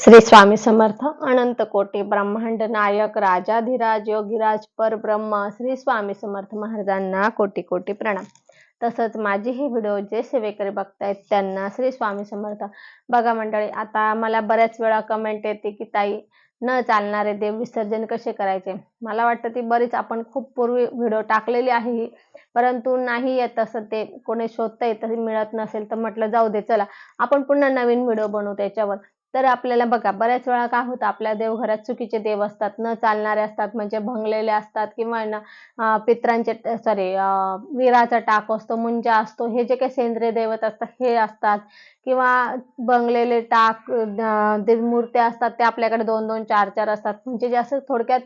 श्री स्वामी समर्थ अनंत कोटी ब्रह्मांड नायक राजाधिराज योगीराज परब्रह्म श्री स्वामी समर्थ महाराजांना कोटी कोटी प्रणाम. तसंच माझी ही व्हिडिओ जे सेवेकरी बघतायत त्यांना श्री स्वामी समर्थ. बघा मंडळी आता मला बऱ्याच वेळा कमेंट येते की ताई न चालणारे देव विसर्जन कसे करायचे? मला वाटतं ती बरीच आपण खूप पूर्वी व्हिडिओ टाकलेली आहे ही. परंतु नाही येत असं ते कोणी शोधता तरी मिळत नसेल तर म्हटलं जाऊ दे चला. आपण पुन्हा नवीन व्हिडिओ बनवू त्याच्यावर. तर आपल्याला बघा बऱ्याच वेळा काय होतं आपल्या देवघरात चुकीचे देव असतात न चालणारे असतात म्हणजे भंगलेले असतात किंवा ना अं, पित्रांचे सॉरी विराचा टाक असतो मुंजा असतो हे जे काही सेंद्रिय दैवत असतात हे असतात. किंवा बंगलेले टाक ते मूर्त्या असतात ते आपल्याकडे दोन दोन चार चार असतात. म्हणजे जे असं थोडक्यात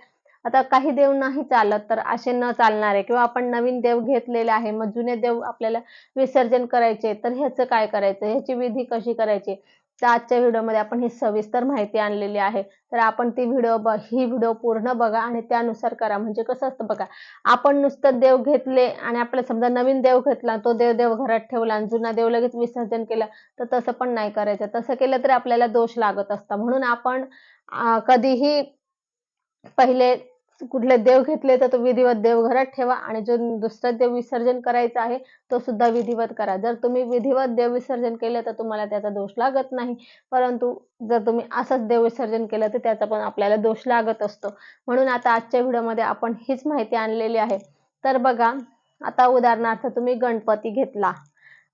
आता काही देव नाही चालत तर असे न चालणारे किंवा आपण नवीन देव घेतलेले आहे मग जुने देव आपल्याला विसर्जन करायचे तर ह्याचं काय करायचं? ह्याची विधी कशी करायची? तर आजच्या व्हिडिओमध्ये आपण ही सविस्तर माहिती आणलेली आहे. तर आपण ती व्हिडिओ ही व्हिडिओ पूर्ण बघा आणि त्यानुसार करा. म्हणजे कसं असतं बघा आपण नुसतं देव घेतले आणि आपल्याला समजा नवीन देव घेतला तो देव देव घरात ठेवला आणि जुना देव लगेच विसर्जन केलं तर तसं पण नाही करायचं. तसं केलं तरी आपल्याला दोष लागत असता. म्हणून आपण कधीही पहिले कुठले देव घेतले तर तो विधिवत देव घरात ठेवा आणि जो दुसरा देव विसर्जन करायचा आहे तो सुद्धा विधिवत करा. जर तुम्ही विधिवत देव विसर्जन केलं तर तुम्हाला त्याचा दोष लागत नाही. परंतु जर तुम्ही असंच देव विसर्जन केलं तर त्याचा पण आपल्याला दोष लागत असतो. म्हणून आता आजच्या व्हिडिओमध्ये आपण हीच माहिती आणलेली आहे. तर बघा आता उदाहरणार्थ तुम्ही गणपती घेतला.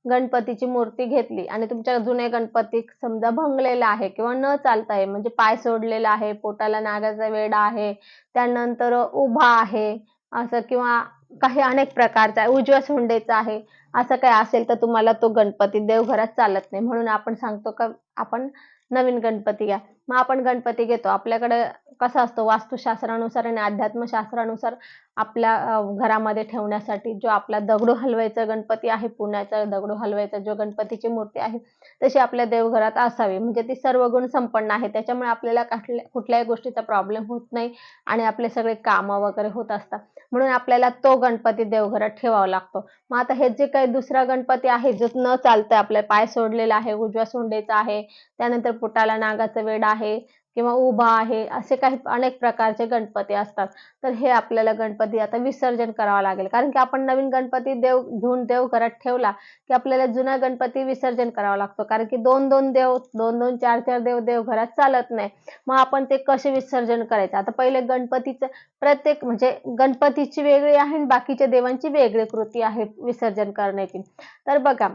गणपतीची मूर्ती घेतली आणि तुमच्या जुने गणपती समजा भंगलेला आहे किंवा न चालता आहे म्हणजे पाय सोडलेला आहे पोटाला नागाचा वेडा आहे त्यानंतर उभा आहे असं किंवा काही अनेक प्रकारचा आहे उजव्या सोंडेचा आहे असं काही असेल तर तुम्हाला तो गणपती देवघरात चालत नाही. म्हणून आपण सांगतो का आपण नवीन गणपती घ्या. मग आपण गणपती घेतो. आपल्याकडे कसा असतो? वास्तुशास्त्रानुसार आणि अध्यात्मशास्त्रानुसार आपल्या घरामध्ये ठेवण्यासाठी जो आपला दगडू हलवायचा गणपती आहे पुण्याचा दगडू हलवायचा जो गणपतीची मूर्ती आहे तशी आपल्या देवघरात असावी. म्हणजे ती सर्व गुण संपन्न आहे. त्याच्यामुळे आपल्याला कुठल्या कुठल्याही गोष्टीचा प्रॉब्लेम होत नाही आणि आपले सगळे कामं वगैरे होत असतात. म्हणून आपल्याला तो गणपती देवघरात ठेवावा लागतो. मग आता हे जे काही दुसरा गणपती आहे जो न चालतंय आपल्या पाय सोडलेला आहे उजव्या सोंडेचा आहे त्यानंतर पोटाला नागाचं वेडा आहे किंवा उभा आहे असे काही अनेक प्रकारचे गणपती असतात. तर हे आपल्याला गणपती आता विसर्जन करावं लागेल. कारण की आपण नवीन गणपती देव घेऊन देव घरात ठेवला की आपल्याला जुना गणपती विसर्जन करावा लागतो. कारण की दोन दोन देव दोन दोन चार चार देव देव घरात चालत नाही. मग आपण ते कसे विसर्जन करायचं? आता पहिले गणपतीचं प्रत्येक म्हणजे गणपतीची वेगळी आहे आणि बाकीच्या देवांची वेगळी कृती आहे विसर्जन करण्याची. तर बघा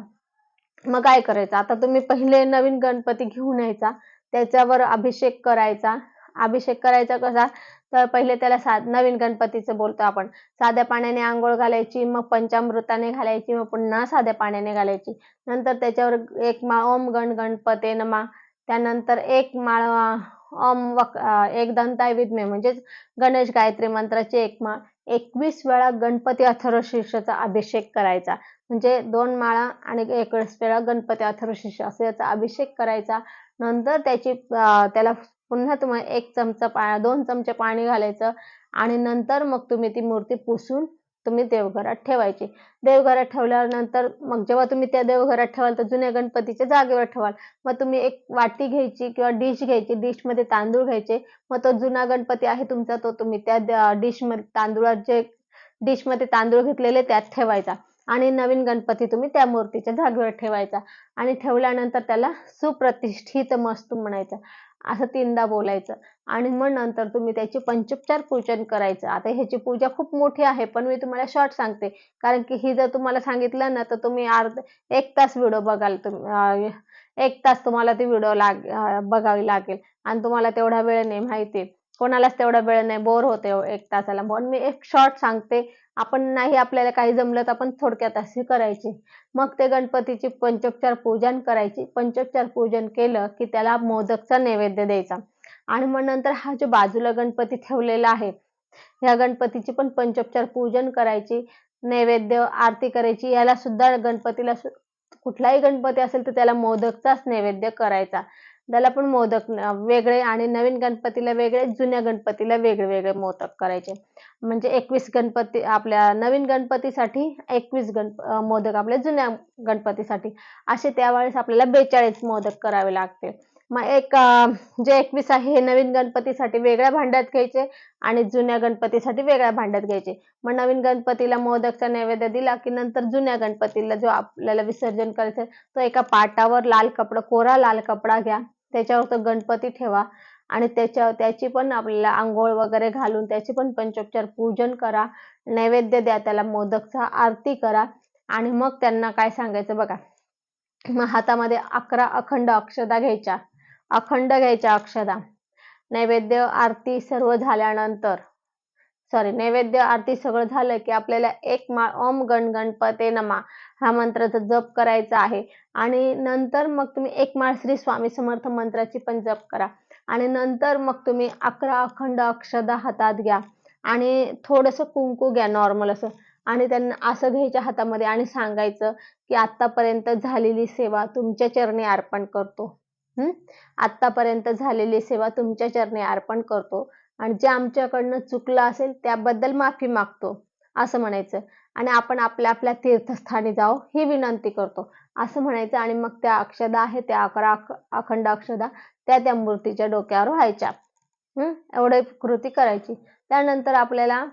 मग काय करायचं? आता तुम्ही पहिले नवीन गणपती घेऊन यायचा. त्याच्यावर अभिषेक करायचा. अभिषेक करायचा कसा? तर पहिले त्याला सा नवीन गणपतीचं बोलतो आपण. साध्या पाण्याने आंघोळ घालायची मग पंचामृताने घालायची मग पुन्हा साध्या पाण्याने घालायची. नंतर त्याच्यावर एक माळ ओम गण गणपते नमा. त्यानंतर एक माळ ओम वक एक दंताय विद्मे म्हणजेच गणेश गायत्री मंत्राची एक माळ एकवीस वेळा गणपती अथर्वशीर्षाचा अभिषेक करायचा. म्हणजे दोन माळा आणि एकवीस वेळा गणपती अथर्वशीर्ष असं याचा अभिषेक करायचा. नंतर त्याची त्याला पुन्हा तुम्हाला एक चमचा पा दोन चमचे पाणी घालायचं आणि नंतर मग तुम्ही ती मूर्ती पुसून तुम्ही देवघरात ठेवायची. देवघरात ठेवल्यानंतर मग जेव्हा तुम्ही त्या देवघरात ठेवाल तर जुन्या गणपतीच्या जागेवर ठेवाल. मग तुम्ही एक वाटी घ्यायची किंवा डिश घ्यायची डिशमध्ये तांदूळ घ्यायचे. मग तो जुना गणपती आहे तुमचा तो तुम्ही त्या डिशमध्ये तांदूळात जे डिशमध्ये तांदूळ घेतलेले त्यात ठेवायचा. आणि नवीन गणपती तुम्ही त्या मूर्तीच्या जागेवर ठेवायचा. आणि ठेवल्यानंतर त्याला सुप्रतिष्ठित मस्तू म्हणायचं. असं तीनदा बोलायचं. आणि मग नंतर तुम्ही त्याची पंचोपचार पूजन करायचं. आता ह्याची पूजा खूप मोठी आहे पण मी तुम्हाला शॉर्ट सांगते. कारण की ही जर तुम्हाला सांगितलं ना तर तुम्ही अर्ध एक तास व्हिडिओ बघाल तुम्ही एक तास तुम्हाला ती व्हिडिओ लाग बघावी लागेल. आणि तुम्हाला तेवढा वेळ नाही माहिती. कोणालाच तेवढा वेळ नाही. बोर होते हो एक तासाला. म्हणून मी एक शॉर्ट सांगते. आपण नाही आपल्याला काही जमलं तर आपण थोडक्यात असे करायचे. मग ते गणपतीची पंचोपचार पूजन करायची. पंचोपचार पूजन केलं की त्याला मोदकचा नैवेद्य द्यायचा. आणि मग नंतर हा जो बाजूला गणपती ठेवलेला आहे ह्या गणपतीची पण पंचोपचार पूजन करायची नैवेद्य आरती करायची. याला सुद्धा गणपतीला कुठलाही गणपती असेल तर त्याला मोदकचाच नैवेद्य करायचा. त्याला पण मोदक वेगळे आणि नवीन गणपतीला वेगळे जुन्या गणपतीला वेगळे वेगळे मोदक करायचे. म्हणजे एकवीस गणपती आपल्या नवीन गणपतीसाठी एकवीस गणप मोदक आपल्या जुन्या गणपतीसाठी. असे त्यावेळेस आपल्याला बेचाळीस मोदक करावे लागते मग एक जे एकवीस आहे हे नवीन गणपतीसाठी वेगळ्या भांड्यात घ्यायचे आणि जुन्या गणपतीसाठी वेगळ्या भांड्यात घ्यायचे. मग नवीन गणपतीला मोदकचा नैवेद्य दिला की नंतर जुन्या गणपतीला जो आपल्याला विसर्जन करायचं तो एका पाटावर लाल कपडा कोरा लाल कपडा घ्या. त्याच्यावर तो गणपती ठेवा. आणि त्याच्या त्याची पण आपल्याला आंघोळ वगैरे घालून त्याची पण पंचोपचार पूजन करा. नैवेद्य द्या त्याला मोदकचा आरती करा. आणि मग त्यांना काय सांगायचं बघा. मग हातामध्ये अकरा अखंड अक्षदा घ्यायच्या. अखंड घ्यायच्या अक्षदा. नैवेद्य आरती सर्व झाल्यानंतर सॉरी नैवेद्य आरती सगळं झालं की आपल्याला एक माळ ओम गण गणपते नमा हा मंत्राचा जप करायचा आहे. आणि नंतर मग तुम्ही एक माळ श्री स्वामी समर्थ मंत्राची पण जप करा. आणि नंतर मग तुम्ही अकरा अखंड अक्षदा हातात घ्या. आणि थोडंसं कुंकू घ्या नॉर्मल असं. आणि त्यांना असं घ्यायच्या हातामध्ये आणि सांगायचं की आतापर्यंत झालेली सेवा तुमच्या चरणी अर्पण करतो. हम्म आतापर्यंत झालेली सेवा तुमच्या चरणी अर्पण करतो. आणि जे आमच्याकडनं चुकलं असेल त्याबद्दल माफी मागतो असं म्हणायचं. आणि आपण आपल्या आपल्या तीर्थस्थानी जाऊ ही विनंती करतो. असं म्हणायचं आणि मग त्या अक्षदा आहे त्या अकरा अखंड अक्षदा त्या त्या मूर्तीच्या डोक्यावर व्हायच्या. एवढे कृती करायची. त्यानंतर आपल्याला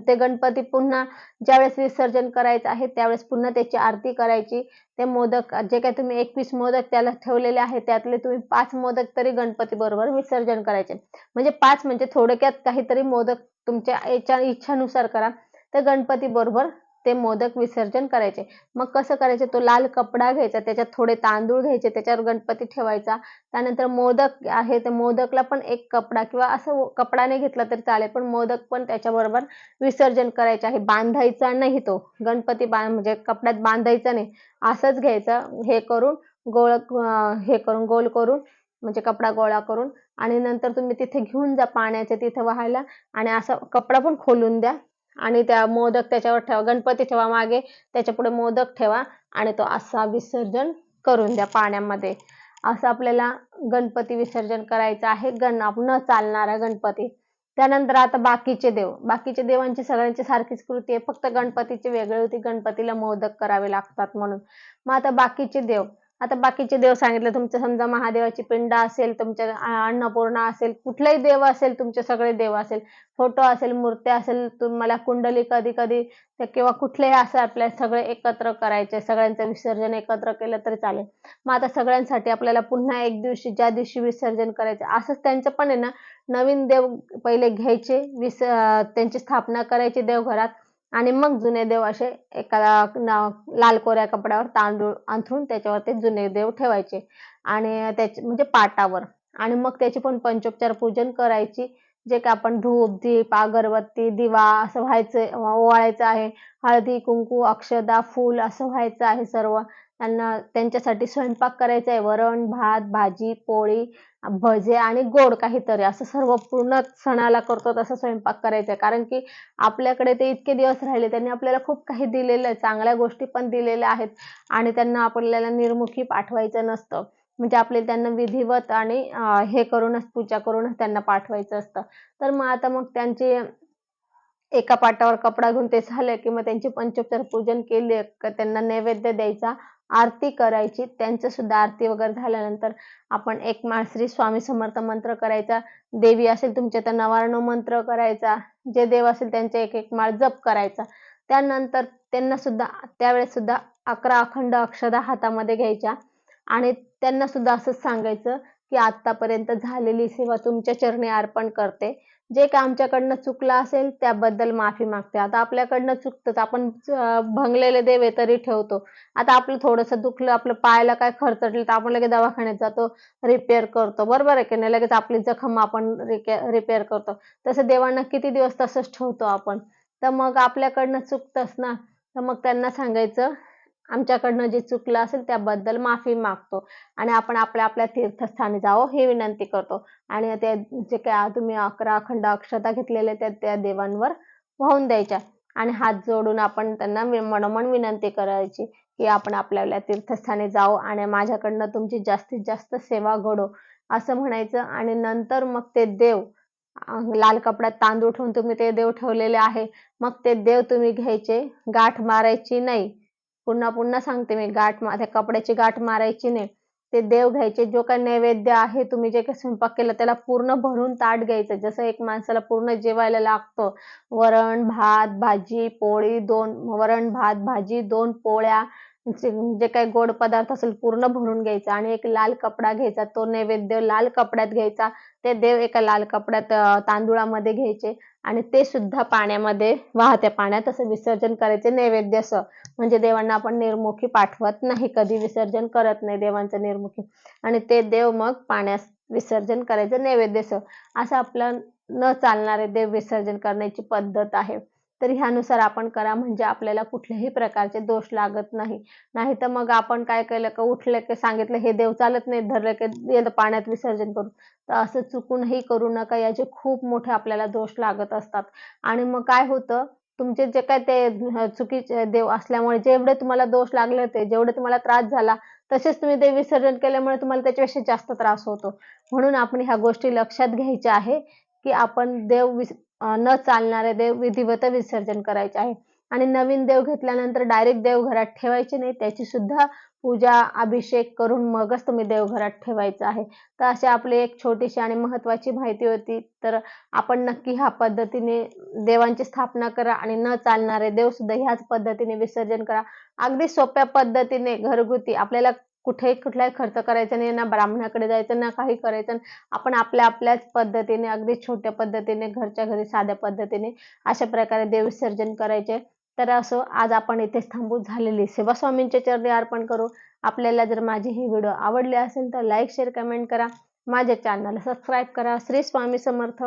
ते गणपती पुन्हा ज्यावेळेस विसर्जन करायचं आहे त्यावेळेस पुन्हा त्याची आरती करायची. ते मोदक जे काही तुम्ही एकवीस मोदक त्याला ठेवलेले आहेत त्यातले तुम्ही पाच मोदक तरी गणपती बरोबर विसर्जन करायचे. म्हणजे पाच म्हणजे थोडक्यात काहीतरी मोदक तुमच्या याच्या इच्छानुसार करा. तर गणपती बरोबर ते मोदक विसर्जन करायचे. मग कसं करायचे? तो लाल कपडा घ्यायचा त्याच्यात थोडे तांदूळ घ्यायचे त्याच्यावर गणपती ठेवायचा. त्यानंतर मोदक आहे ते मोदकला पण एक कपडा किंवा असं कपडाने घेतला तरी चालेल पण मोदक पण त्याच्याबरोबर विसर्जन करायचे आहे. बांधायचा नाही तो. गणपती बां म्हणजे कपड्यात बांधायचा नाही. असंच घ्यायचं. हे करून गोळ हे करून गोल करून म्हणजे कपडा गोळा करून आणि नंतर तुम्ही तिथे घेऊन जा पाण्याचे तिथे व्हायला आणि असं कपडा पण खोलून द्या. आणि त्या मोदक त्याच्यावर ठेवा. गणपती ठेवा मागे त्याच्या पुढे मोदक ठेवा आणि तो असा विसर्जन करून द्या पाण्यामध्ये. असं आपल्याला गणपती विसर्जन करायचं आहे. गण न चालणारा गणपती. त्यानंतर आता बाकीचे देव. बाकीचे देवांची सगळ्यांची सारखीच कृती आहे. फक्त गणपतीची वेगळी होती. गणपतीला मोदक करावे लागतात म्हणून. मग आता बाकीचे देव. आता बाकीचे देव सांगितले तुमचं समजा महादेवाची पिंड असेल तुमच्या अन्नपूर्णा असेल कुठलाही देव असेल तुमचे सगळे देव असेल फोटो असेल मूर्त्या असेल तुम्हाला कुंडली कधी कधी ते किंवा कुठलेही असं आपल्या सगळे एकत्र करायचे सगळ्यांचं विसर्जन एकत्र केलं तरी चालेल. मग आता सगळ्यांसाठी आपल्याला पुन्हा एक दिवशी ज्या दिवशी विसर्जन करायचं असंच त्यांचं पण आहे ना नवीन देव पहिले घ्यायचे विस त्यांची स्थापना करायची देवघरात आणि मग जुने देव असे एका लाल कोऱ्या कपड्यावर तांदूळ अंथरून त्याच्यावर ते जुने देव ठेवायचे. आणि त्याचे म्हणजे पाटावर. आणि मग त्याची पण पंचोपचार पूजन करायची. जे काय आपण धूप दीप अगरबत्ती दिवा असं व्हायचं ओवाळायचं आहे. हळदी कुंकू अक्षदा फूल असं व्हायचं आहे सर्व. त्यांना त्यांच्यासाठी स्वयंपाक करायचा आहे. वरण भात भाजी पोळी भजे आणि गोड काहीतरी असं सर्व पूर्ण सणाला करतो तसं स्वयंपाक करायचा आहे. कारण की आपल्याकडे ते इतके दिवस राहिले त्यांनी आपल्याला खूप काही दिलेलं आहे. चांगल्या गोष्टी पण दिलेल्या आहेत आणि त्यांना आपल्याला निर्मुखी पाठवायचं नसतं. म्हणजे आपले त्यांना विधिवत आणि हे करूनच पूजा करूनच त्यांना पाठवायचं असतं. तर मग आता मग त्यांची एका पाटावर कपडा घेऊन ते झालं की मग त्यांची पंचोपचार पूजन केले का त्यांना नैवेद्य द्यायचा आरती करायची त्यांचं सुद्धा आरती वगैरे झाल्यानंतर आपण एक माळ श्री स्वामी समर्थ मंत्र करायचा देवी असेल तुमच्या तर नवार्ण मंत्र करायचा जे देव असेल त्यांचे एक एक माळ जप करायचा. त्यानंतर त्यांना सुद्धा त्यावेळेस सुद्धा अकरा अखंड अक्षदा हातामध्ये घ्यायच्या आणि त्यांना सुद्धा असंच सांगायचं की आतापर्यंत झालेली सेवा तुमच्या चरणी अर्पण करते. जे काय आमच्याकडनं चुकलं असेल त्याबद्दल माफी मागते. आता आपल्याकडनं चुकतंच. आपण भंगलेले देवे तरी ठेवतो. आता आपलं थोडंसं दुखलं आपलं पायाला काय खरचटलं तर आपण लगेच दवाखान्यात जातो रिपेअर करतो. बरोबर आहे की नाही? लगेच आपली जखम आपण रिपेअर करतो. तसं देवांना किती दिवस तसंच ठेवतो आपण. तर मग आपल्याकडनं चुकतंच ना? तर मग त्यांना सांगायचं आमच्याकडनं जे चुकलं असेल त्याबद्दल माफी मागतो आणि आपण आपल्या आपल्या तीर्थस्थानी जावं ही विनंती करतो. आणि ते जे काय तुम्ही अकरा अखंड अक्षता घेतलेल्या त्या त्या देवांवर वाहून द्यायच्या. आणि हात जोडून आपण त्यांना मनोमन विनंती करायची की आपण आपल्या आपल्या तीर्थस्थानी जाऊ आणि माझ्याकडनं तुमची जास्तीत जास्त सेवा घडो असं म्हणायचं. आणि नंतर मग ते देव लाल कपड्यात तांदूळ ठेवून तुम्ही ते देव ठेवलेले आहे. मग ते देव तुम्ही घ्यायचे गाठ मारायची नाही. पुन्हा पुन्हा सांगते मी गाठ मा त्या कपड्याची गाठ मारायची नाही. ते देव घ्यायचे जो काही नैवेद्य आहे तुम्ही जे काही स्वयंपाक केला त्याला पूर्ण भरून ताट घ्यायचं. जसं एक माणसाला पूर्ण जेवायला लागतं वरण भात भाजी पोळी दोन वरण भात भाजी दोन पोळ्या जे काही गोड पदार्थ असेल पूर्ण भरून घ्यायचा. आणि एक लाल कपडा घ्यायचा तो नैवेद्य लाल कपड्यात घ्यायचा. ते देव एका लाल कपड्यात तांदुळामध्ये घ्यायचे. आणि ते सुद्धा पाण्यामध्ये वाहत्या पाण्यात असं विसर्जन करायचे नैवेद्य असं. म्हणजे देवांना आपण निर्मुखी पाठवत नाही कधी विसर्जन करत नाही देवांचं निर्मुखी. आणि ते देव मग पाण्यास विसर्जन करायचं नैवेद्य असं. असं आपलं न चालणारे देव विसर्जन करण्याची पद्धत आहे. तर ह्यानुसार आपण करा म्हणजे आपल्याला कुठल्याही प्रकारचे दोष लागत नाही. नाही तर मग आपण काय केलं का उठलं की सांगितलं हे देव चालत नाही धरलं की पाण्यात विसर्जन करू. तर असं चुकूनही करू नका याचे खूप मोठे आपल्याला दोष लागत असतात. आणि मग काय होतं तुमचे जे काय ते चुकीचे देव असल्यामुळे जेवढे तुम्हाला दोष लागले होते जेवढे तुम्हाला त्रास झाला तसेच तुम्ही ते विसर्जन केल्यामुळे तुम्हाला त्याच्यापेक्षा जास्त त्रास होतो. म्हणून आपण ह्या गोष्टी लक्षात घ्यायच्या आहे की आपण देव विस न चालणारे देव विधिवत विसर्जन करायचे आहे. आणि नवीन देव घेतल्यानंतर डायरेक्ट देवघरात ठेवायचे नाही त्याची सुद्धा पूजा अभिषेक करून मगच तुम्ही देवघरात ठेवायचं आहे. तर अशी आपली एक छोटीशी आणि महत्त्वाची माहिती होती. तर आपण नक्की ह्या पद्धतीने देवांची स्थापना करा आणि न चालणारे देव सुद्धा ह्याच पद्धतीने विसर्जन करा. अगदी सोप्या पद्धतीने घरगुती आपल्याला कुठेही कुठलाही खर्च करायचा नाही ना ब्राह्मणाकडे जायचं ना काही करायचं. आपण आपल्या आपल्याच पद्धतीने अगदी छोट्या पद्धतीने घरच्या घरी साध्या पद्धतीने अशा प्रकारे देवविसर्जन करायचे. तर असो आज आपण इथेच थांबू झालेली सेवा स्वामींच्या चरणी अर्पण करू. आपल्याला जर माझी ही व्हिडिओ आवडली असेल तर लाईक शेअर कमेंट करा. माझ्या चॅनलला सबस्क्राईब करा. श्री स्वामी समर्थ.